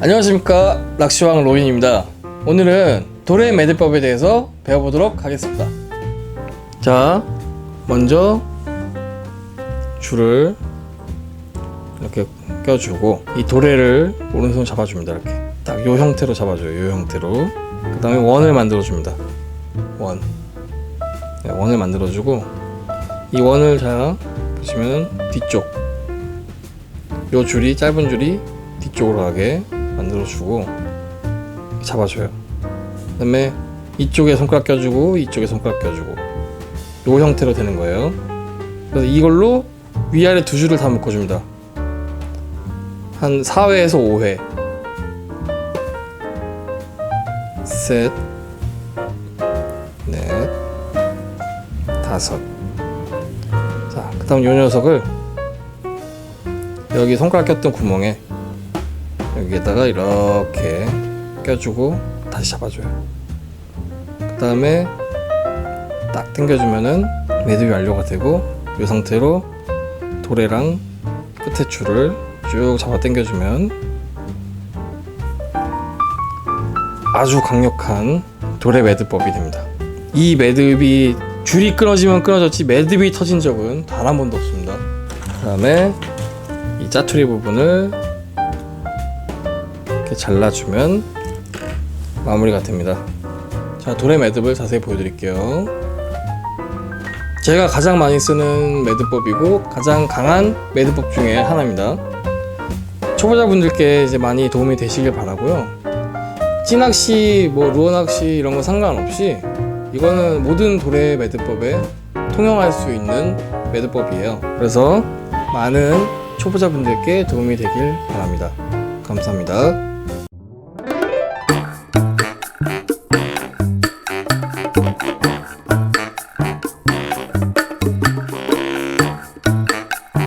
안녕하십니까. 락시왕 로인입니다. 오늘은 도래 매듭법에 대해서 배워보도록 하겠습니다. 자 먼저 줄을 이렇게 껴주고 이 도래를 오른손 잡아줍니다 이렇게. 딱 요 형태로 잡아줘요 요 형태로. 그 다음에 원을 만들어 줍니다. 원. 네, 원을 만들어주고 이 원을 자 보시면 뒤쪽. 요 줄이 짧은 줄이 뒤쪽으로 가게 만들어주고 잡아줘요. 그다음에 이쪽에 손가락 껴주고 이쪽에 손가락 껴주고 요 형태로 되는 거예요. 그래서 이걸로 위아래 두 줄을 다 묶어줍니다. 한 4회에서 5회. 셋, 넷, 다섯. 자, 그 다음 요 녀석을 여기 손가락 꼈던 구멍에 여기에다가 이렇게 껴주고 다시 잡아줘요. 그 다음에 딱 당겨주면은 매듭이 완료가 되고 이 상태로 도래랑 끝에 줄을 쭉 잡아 당겨주면 아주 강력한 도래 매듭법이 됩니다. 이 매듭이 줄이 끊어지면 끊어졌지 매듭이 터진 적은 단 한 번도 없습니다. 그 다음에 이 짜투리 부분을 잘라주면 마무리가 됩니다. 자, 도래 매듭을 자세히 보여드릴게요. 제가 가장 많이 쓰는 매듭법이고 가장 강한 매듭법 중에 하나입니다. 초보자분들께 이제 많이 도움이 되시길 바라고요. 찌낚시, 뭐 루어 낚시 이런 거 상관없이 이거는 모든 도래 매듭법에 통용할 수 있는 매듭법이에요. 그래서 많은 초보자분들께 도움이 되길 바랍니다. 감사합니다.